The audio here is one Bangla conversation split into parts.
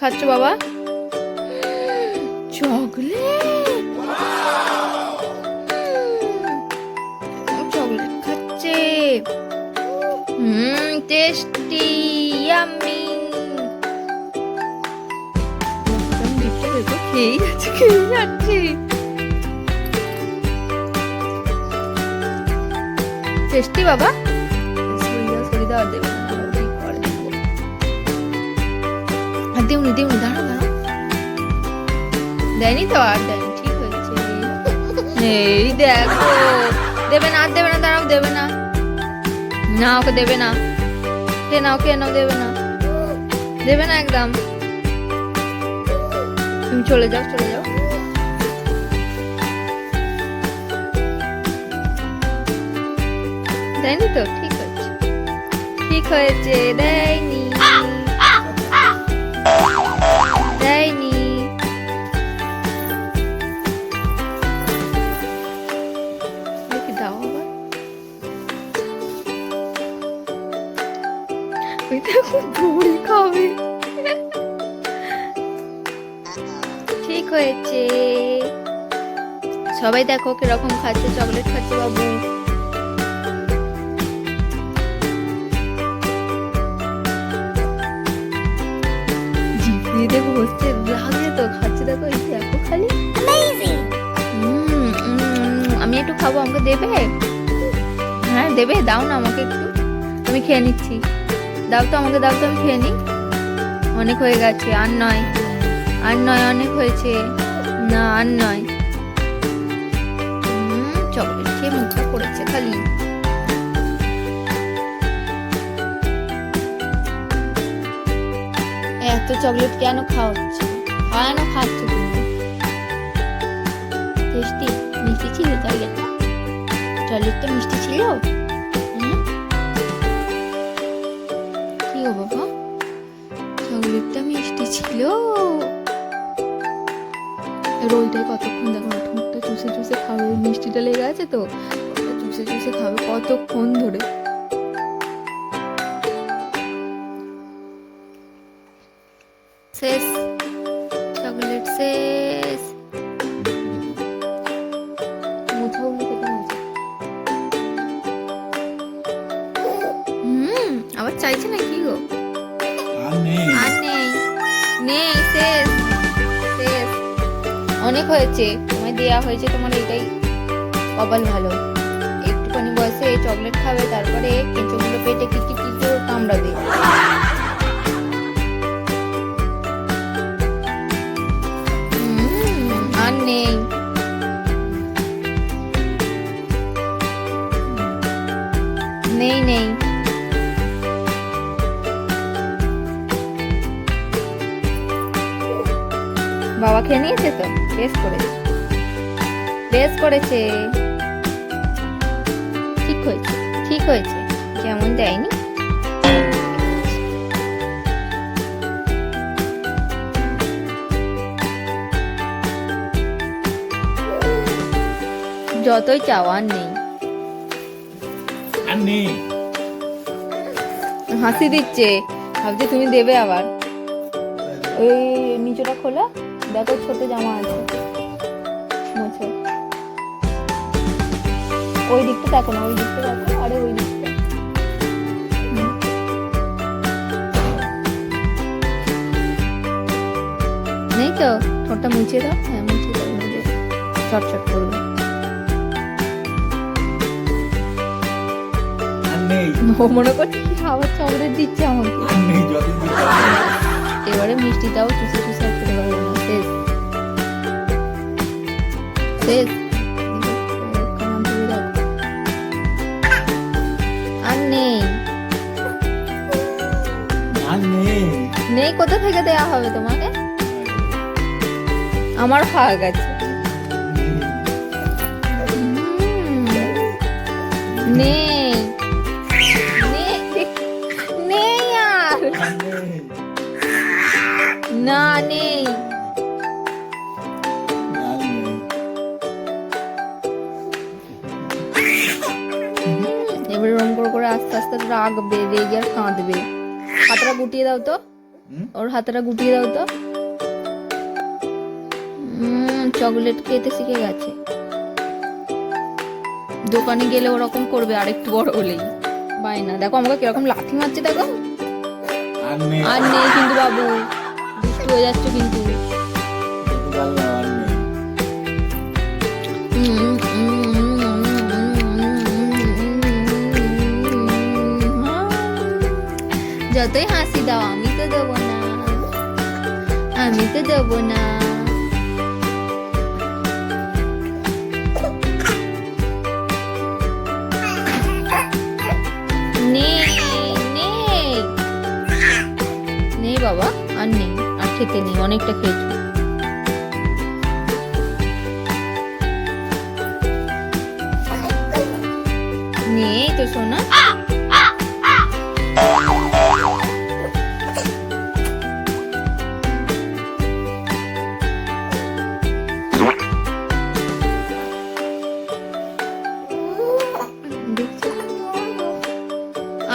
খাচ্ছ বাবা? চকলেট। চকলেট খাচ্ছে। হুম টেস্টি ইয়াম্মি খেয়েই যাচ্ছে টেস্টি বাবা? সরিয়ে দেওয়া দেবে দেউনি দেউনি, দাঁড়াও দাঁড়াও। দেয়নি তো আর, দেয়নি, ঠিক হয়েছে। এই দেখো, দেবে না আর দেবে না, দাঁড়াও, দেবে না। না ওকে দেবে না। কে নাও কে নাও দেবে না। দেবে না একদম। তুমি চলে যাও চলে যাও। দেয়নি তো? ঠিক হয়েছে। ঠিক হয়েছে, দেয়নি। ওই দেখো দড়ি খাবে। ঠিক হয়েছে। সবাই দেখো কীরকম খাচ্ছে চকলেট খাচ্ছে বাবু। দিয়ে দেখো হচ্ছে লাগে তো খাচ্ছে দেখো দেখো খালি। আমি একটু খাব আমাকে দেবে? হ্যাঁ দেবে দাও না আমাকে একটু। আমি খেয়ে নিচ্ছি। দাও তো, আমাকে দাও তো, আমি খেয়ে নিই। অনেক হয়ে গেছে, আর নয়। আর নয় অনেক হয়েছে। না, আর নয়। চকলেট খেয়ে মুখটা পড়েছে খালি। এত চকলেট কেন খাওয়াচ্ছে? কেন খাচ্ছ তুমি? টেস্টি, মিষ্টি ছিল চকলেটটা চকলেটটা মিষ্টি ছিল? ছিল। ওইটাই কতক্ষণ দেখো ঠোঁটটা চুষে চুষে খাবে মিষ্টিটা লেগে আছে তো? চুষে চুষে খাবে কতক্ষণ ধরে? শেষ। চকলেট শেষ। হুম আবার চাইছে না কি গো আর নেই। নেই, শেষ শেষ। অনেক হয়েছে, তোমায় দেয়া হয়েছে তোমার এটাই কপাল ভালো। একটুখানি বয়সে চকলেট খাবে, তারপরে কেঁচোগুলো পেটে কি কি কি করে কামড়াবে? বেশ করেছে। বেশ করেছে। ঠিক হয়েছে ঠিক হয়েছে। যেমন দেয়নি। যতই চাওয়ার নেই। আর নেই। হাসি দিচ্ছে। ভাবছে তুমি দেবে আবার। ওই নিচটা খোলা। দেখো ছোট জামা আছে। মোছো ওই দিকটা দেখো না ওই দিকটা দেখো আরে ওই দিকটা। নেই তো? ঠোঁটটা মুছে দাও। হ্যাঁ মুছে দাও মুছে চটচট করবে। ও মনে করছে কি খাবার চকলেট দিচ্ছে আমাকে। এবারে মিষ্টিটাও চুষে চুষে খেতে পারব না। আর নেই কোথা থেকে দেয়া হবে তোমাকে আমার খাওয়া গেছে নেই নেই আর। না নেই এবারে রং করে করে আস্তে আস্তে রাগবে রেগে আর কাঁদবে। হাতটা গুটিয়ে দাও তো। ওর হাতটা গুটিয়ে দাও তো। চকলেট খেতে শিখে গেছে। দোকানে গেলে ওরকম করবে আর আরেকটু বড় হলেই। বায়না দেখো আমাকে কীরকম লাথি মারছে দেখো। আর নেই। কিন্তু বাবু। দুষ্টু হয়ে যাচ্ছে কিন্তু। যতই হাসি দাও, আমি তো দেবো না। আমি তো দেবো না। নেই বাবা, আর নেই আর খেতে নেই অনেকটা খেয়েছি। নেই তো সোনা।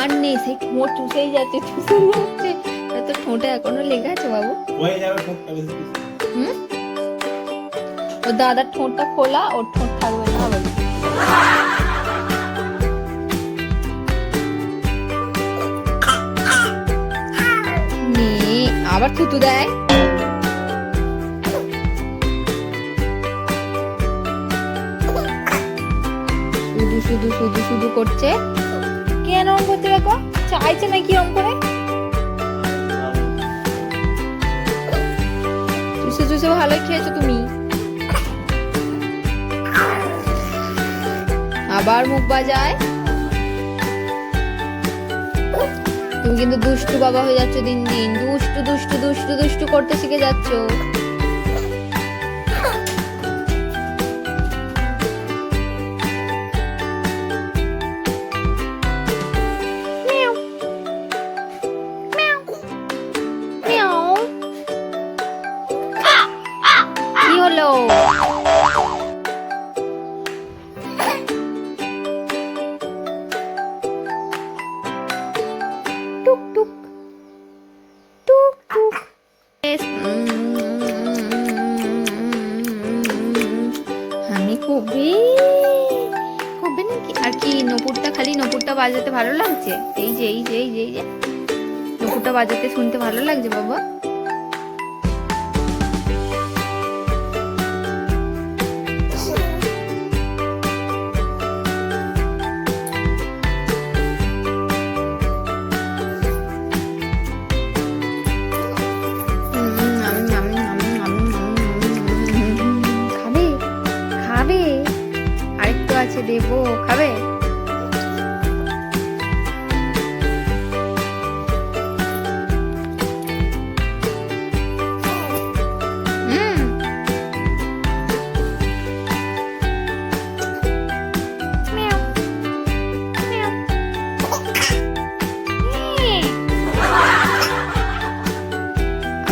আর নেই সেই ঠোঁট চুষেই যাচ্ছে চুষে যাচ্ছে। তো ঠোঁটে এখনও লেগে আছে বাবু। হয়ে যাবে। হুম? ওর দাদার ঠোঁটটা খোলা ওর ঠোঁট থাকবে না হবে আবার থুতু দেয়। শুধু শুধু শুধু করছে। কেন রকম করছে দেখো? চাইছে না কি করে? চুষে চুষে ভালোই খেয়েছো তুমি। আবার মুখ বাজায়। তুমি কিন্তু দুষ্টু বাবা হয়ে যাচ্ছ দিন দিন। দুষ্টু দুষ্টু দুষ্টু দুষ্টু করতে শিখে যাচ্ছ। খুবই খুবই নাকি? আর কি, নপুরটা খালি নপুরটা বাজাতে ভালো লাগছে? এই যে এই যে এই যে এই যে। নপুরটা বাজাতে শুনতে ভালো লাগছে, বাবা।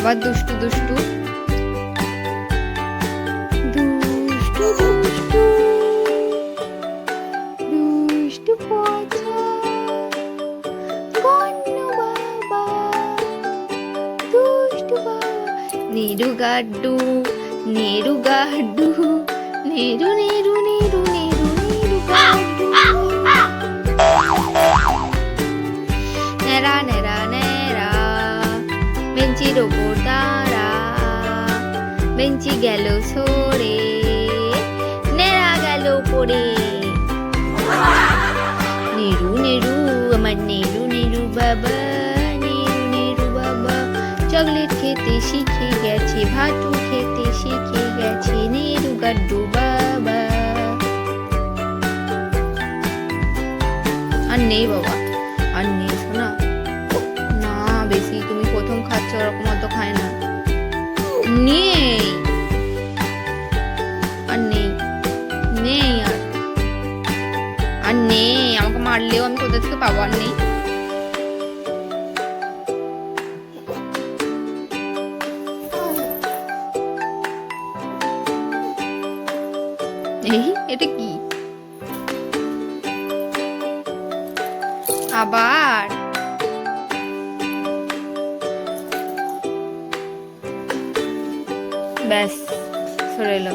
আবার দুষ্টু দুষ্টু। দুষ্টু দুষ্টু। দুষ্টু পচা। গন্নু বাবা। দুষ্টু বাবা। নেরু গাড্ডু নেরু গাড্ডু। নেরু নেরু নেরু নেরু নেরু গাড্ডু। নেরা নেরা নেরা বেঞ্চির ওপর দাঁড়া বেঞ্চি গেল সরে নেড়া গেল পড়ে নেরু নেরু আমার নেরু নেরু বাবা নেরু নেরু বাবা। চকলেট খেতে শিখে গেছে ভাতু খেতে শিখে গেছে নেরু গাড্ডু বাবা। আর নেই বাবা, আর নেই শোনা নেই। আর নেই। নেই আর। আর নেই। আমাকে মারলেও আমি কোথা থেকে পাবো? আর নেই। এটা কি? আবার? ব্যাস সরে এলো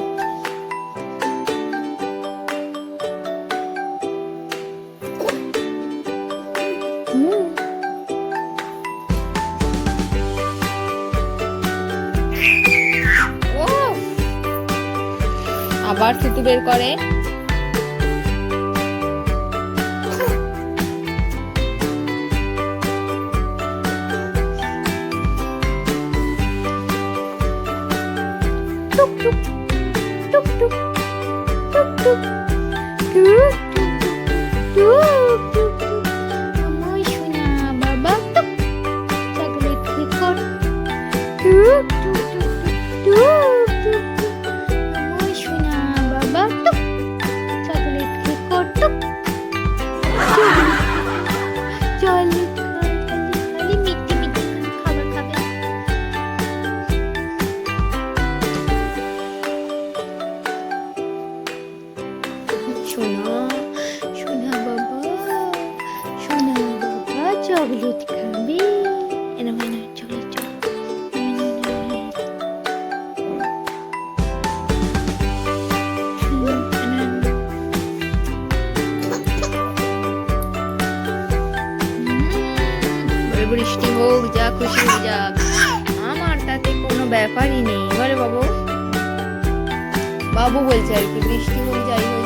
আবার থুতু বের করে। トゥクトゥクトゥクトゥクトゥク হোক যা খুশি হয়ে যাক আমার তাতে কোনো ব্যাপারই নেই। বলে বাবু বাবু বলছে আর কি, বৃষ্টি হোক যাই যাক